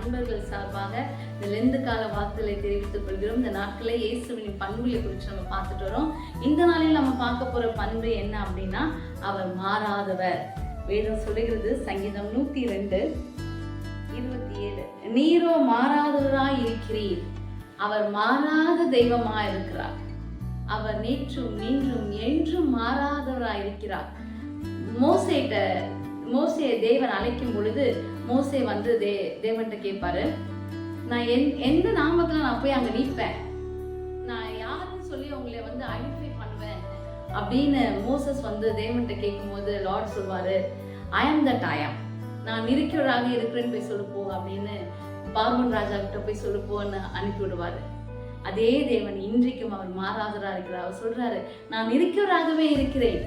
அன்பர்கள் சார்பாக இந்த லெந்து கால வாக்குகளை தெரிவித்துக் கொள்கிறோம். இந்த நாட்களே இயேசுவின் பண்புகளை குறித்து நம்ம பார்த்துட்டு வரோம். இந்த நாளில் நம்ம பார்க்க போற பண்பு என்ன அப்படின்னா அவர் மாறாதவர். வேதம் சொல்லுகிறது சங்கீதம் நூத்தி ரெண்டு இருபத்தி ஏழு. நீரோ மாறாதவராய் இருக்கிறீர். அவர் மாறாத தெய்வமா இருக்கிறார். அவர் நேற்றும் இன்றும் என்றும் மாறாதவராய் இருக்கிறார். மோசேட்ட மோசையை தேவன் அழைக்கும் பொழுது மோசே வந்து தே தேவன்கிட்ட கேட்பாரு நான் என் எந்த நாமத்துல நான் போய் அங்க நிற்பேன்? நான் யாருன்னு சொல்லி உங்களை வந்து ஐடென்டிஃபை பண்ணுவேன்? அப்படின்னு மோசஸ் வந்து தேவன்கிட்ட கேட்கும்போது லார்ட் சொல்வாரு ஐ ஆம் தட் ஐ ஆம் நான் இருக்கிறவராக இருக்கிறேன்னு போய் சொல்லுப்போ அப்படின்னு பார்வன் ராஜா கிட்ட போய் சொல்லுப்போன்னு அனுப்பி விடுவாரு. அதே தேவன் இன்றைக்கும் அவர் மாறாதரா இருக்கிறார். அவர் சொல்றாரு நான் இருக்கிறவராகவே இருக்கிறேன்.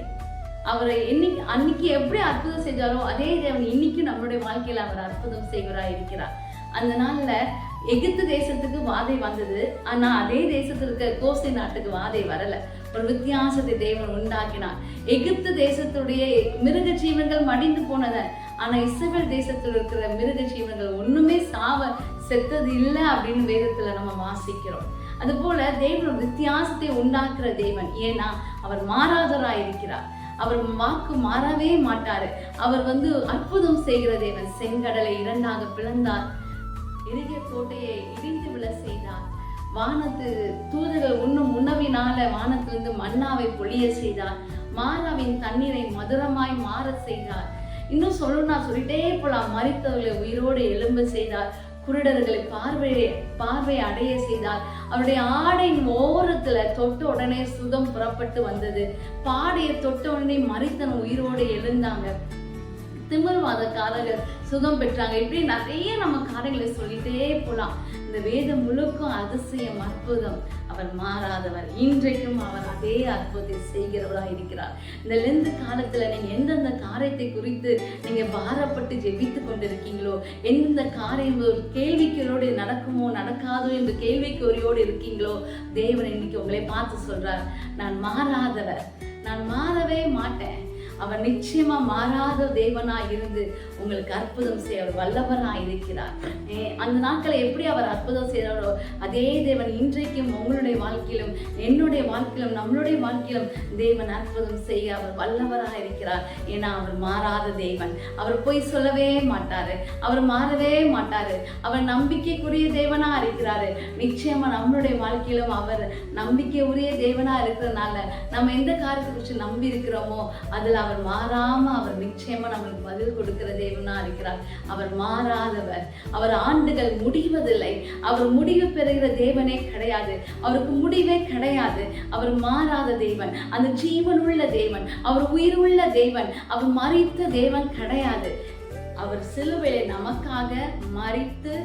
அவரை இன்னைக்கு அன்னைக்கு எப்படி அற்புதம் செஞ்சாரோ அதே தேவன் இன்னைக்கு நம்மளுடைய வாழ்க்கையில அவர் அற்புதம் செய்வராக இருக்கிறார். அந்த நாளில் எகிப்து தேசத்துக்கு வாதை வந்தது. ஆனா அதே தேசத்துல இருக்க கோசை நாட்டுக்கு வாதை வரல. ஒரு வித்தியாசத்தை தேவன் உண்டாக்கினார். எகிப்து தேசத்துடைய மிருக ஜீவன்கள் மடிந்து போனத ஆனா இஸ்ரவேல் தேசத்தில் இருக்கிற மிருக ஜீவன்கள் ஒண்ணுமே சாவ செத்தது இல்லை அப்படின்னு வேதத்துல நம்ம வாசிக்கிறோம். அதுபோல தேவன் வித்தியாசத்தை உண்டாக்குற தேவன். ஏன்னா அவர் மாறாதராய் இருக்கிறார். அவர் வாக்கு மாறவே மாட்டாரு. அவர் வந்து அற்புதம் செய்கிற தேவன். செங்கடலை இரண்டாக பிளந்தார். எரிகிற கோட்டையை இடிந்து விழ செய்தார். வானத்து தூதர்கள் உண்ணும் உணவினால வானத்திலிருந்து மன்னாவை பொழிய செய்தார். மாறாவின் தண்ணீரை மதுரமாய் மாற செய்தார். இன்னும் சொல்லணும்னா சொல்லிட்டே போலாம். மறித்தவர்களை உயிரோடு எலும்பு செய்தார். குருடர்களை பார்வையை பார்வை அடைய செய்தார் அவருடைய ஆடையின் ஓரத்துல தொட்ட உடனே சுகம் புறப்பட்டு வந்தது. பாடையை தொட்ட உடனே மறித்தன உயிரோடு எழுந்தாங்க. திமிர்வாதக்காரர்கள் சுகம் பெற்றாங்க. இப்படி நிறைய நம்ம காரியங்களை சொல்லிட்டே போலாம். இந்த வேதம் முழுக்கும் அதிசயம் அற்புதம். அவர் மாறாதவர். இன்றைக்கும் அவர் அதே அற்புதத்தை செய்கிறவராக இருக்கிறார். இந்த லெந்து காலத்துல நீங்க எந்தெந்த காரியத்தை குறித்து நீங்க பாரப்பட்டு ஜெபித்து கொண்டிருக்கீங்களோ எந்தெந்த காரியம் ஒரு கேள்விக்குறியோடு நடக்குமோ நடக்காதோ என்று கேள்விக்குறியோடு இருக்கீங்களோ தேவன் இன்னைக்கு உங்களை பார்த்து சொல்றார் நான் மாறாதவர். நான் மாறவே மாட்டேன். அவர் நிச்சயமா மாறாத தேவனா இருந்து உங்களுக்கு அற்புதம் செய்ய அவர் வல்லவரா இருக்கிறார். அந்த நாட்களை எப்படி அவர் அற்புதம் செய்கிறாரோ அதே தேவன் இன்றைக்கும் உங்களுடைய வாழ்க்கையிலும் என்னுடைய வாழ்க்கையிலும் நம்மளுடைய வாழ்க்கையிலும் தேவன் அற்புதம் செய்ய அவர் வல்லவராக இருக்கிறார். ஏன்னா அவர் மாறாத தேவன். அவர் போய் சொல்லவே மாட்டாரு. அவர் மாறவே மாட்டாரு. அவர் நம்பிக்கைக்குரிய தேவனா இருக்கிறாரு. நிச்சயமா நம்மளுடைய வாழ்க்கையிலும் அவர் நம்பிக்கை உரிய தேவனா இருக்கிறதுனால நம்ம எந்த காரியத்தை குறித்து நம்பி இருக்கிறோமோ அதில் அவர் மாறாம அவர் நிச்சயமா நம்மளுக்கு பதில் கொடுக்கிற தேவனா இருக்கிறார். அவர் மாறாதவர். அவர் ஆண்டுகள் முடிவதில்லை. அவர் முடிவு பெறுகிற தேவனே கிடையாது. அவருக்கு முடிவே கிடையாது. அவர் மாறாத தேவன். அந்த ஜீவனுள்ள தேவன். அவர் உயிர் உள்ள தேவன். அவர் மறித்த தேவன் கிடையாது. அவர் சிலுவையில நமக்காக மறித்து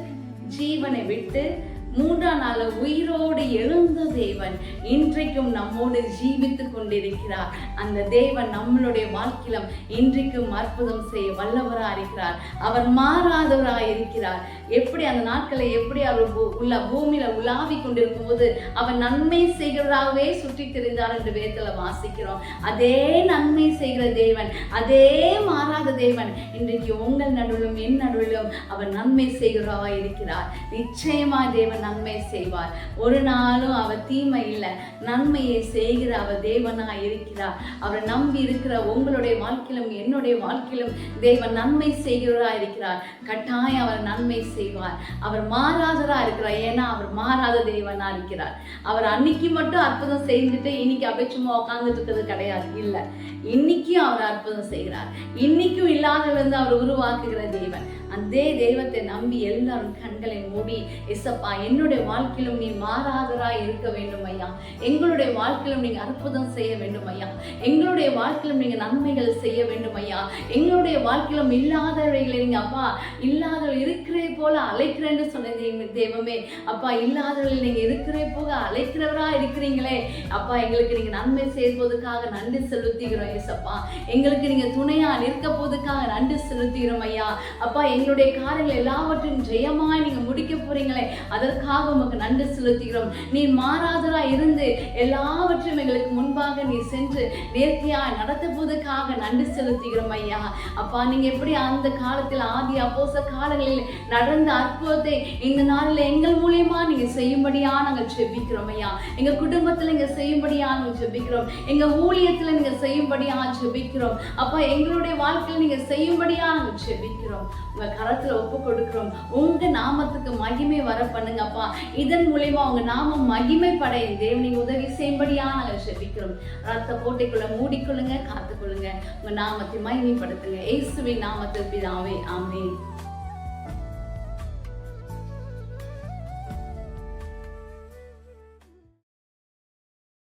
ஜீவனை விட்டு மூன்றாம் நாள் உயிரோடு எழுந்த தேவன் இன்றைக்கும் நம்மோடு ஜீவித்துக் கொண்டிருக்கிறார். அந்த தேவன் நம்மளுடைய வாழ்க்கையிலும் இன்றைக்கும் அற்புதம் செய்ய வல்லவரா இருக்கிறார். அவர் மாறாதவராக இருக்கிறார். எப்படி அந்த நாட்களை எப்படி அவர் உள்ள பூமியில உலாவி கொண்டிருக்கும் போது அவர் நன்மை செய்கிறவராகவே சுற்றி தெரிந்தார் என்று வேதத்தில் வாசிக்கிறோம். அதே நன்மை செய்கிற தேவன் அதே மாறாத தேவன் இன்றைக்கு உங்கள் நடுவிலும் என் நடுவிலும் அவர் நன்மை செய்கிறவா இருக்கிறார். நிச்சயமா தேவன் நன்மை செய்வார். ஒரு நாளும் அவர் தீமை இல்லை. நன்மையை செய்கிற அவர் தேவனா இருக்கிறார். அவரை நம்பி இருக்கிற உங்களுடைய வாழ்க்கையிலும் என்னுடைய வாழ்க்கையிலும் தேவன் நன்மை செய்கிறவராக இருக்கிறார். கட்டாயம் அவர் நன்மை செய்வார். அவர் மாறாதரா இருக்கிறார். ஏன்னா அவர் மாறாத தேவனா இருக்கிறார். அவர் அன்னைக்கு மட்டும் அற்புதம் செய்துட்டு இன்னைக்கு அப்படியே சும்மா உட்கார்ந்துட்டு இருக்கிறது கிடையாது. இல்லை. இன்னைக்கும் அவர் அற்புதம் செய்கிறார். இன்னைக்கும் இல்லாததிலிருந்து அவர் உருவாக்குகிற தேவன். அதே தெய்வத்தை நம்பி எல்லாரும் கண்களை மூடி எசப்பா என்னுடைய வாழ்க்கையிலும் நீ மாறாதராய் இருக்க வேண்டும் ஐயா. எங்களுடைய வாழ்க்கையிலும் நீங்க அற்புதம் செய்ய வேண்டும் ஐயா. எங்களுடைய வாழ்க்கையிலும் நீங்க நன்மைகள் செய்ய வேண்டும் ஐயா. எங்களுடைய வாழ்க்கையிலும் இல்லாதவைகளை நீங்க அப்பா இல்லாத இருக்கிறே போல அழைக்கிறேன்னு சொன்னீங்க தெய்வமே. அப்பா இல்லாதவர்கள் நீங்க இருக்கிறே போக அழைக்கிறவரா இருக்கிறீங்களே. அப்பா எங்களுக்கு நீங்க நன்மை செய்வதற்காக நன்றி செலுத்துகிறோம் ஏசப்பா எங்களுக்கு நீங்க துணையா நிற்க போதுக்காக நன்றி செலுத்துகிறோம் ஐயா. அப்பா எங்களுடைய காரியங்கள் எல்லாவற்றையும் ஜெயமாக நீங்க முடிக்க போறீங்களே. அதற்கு அதற்காக உமக்கு நன்றி செலுத்துகிறோம். நீ மாறாதரா இருந்து எல்லாவற்றையும் எங்களுக்கு முன்பாக நீ சென்று நேர்த்தியா நடத்துவதற்காக நன்றி செலுத்துகிறோம் ஐயா. அப்பா நீங்க எப்படி அந்த காலத்தில் ஆதி அப்போச காலங்களில் நடந்த அற்புதத்தை இந்த நாளில் எங்கள் மூலியமா நீங்க செய்யும்படியா நாங்கள் ஜெபிக்கிறோம் ஐயா. எங்க குடும்பத்துல நீங்க செய்யும்படியா நாங்கள் ஜெபிக்கிறோம். எங்க ஊழியத்துல நீங்க செய்யும்படியா ஜெபிக்கிறோம். அப்பா எங்களுடைய வாழ்க்கையில நீங்க செய்யும்படியா நாங்கள் ஜெபிக்கிறோம். உங்க கரத்துல ஒப்பு கொடுக்கிறோம். உங்க நாமத்துக்கு மகிமை வர பண்ணுங்க அப்பா. இதன் மூலியமா உங்க நாமம் மகிமைப்படைய. என் தேவன் நீங்க உதவி செய்யும்படியா நாங்கள் ஜெபிக்கிறோம் ரத்த போட்டைக்குள்ள மூடிக்கொள்ளுங்க காத்துக்கொள்ளுங்க. உங்க நாமத்தை மகிமைப்படுத்துங்க. இயேசுவின் நாமத்தில் பிதாவே ஆமே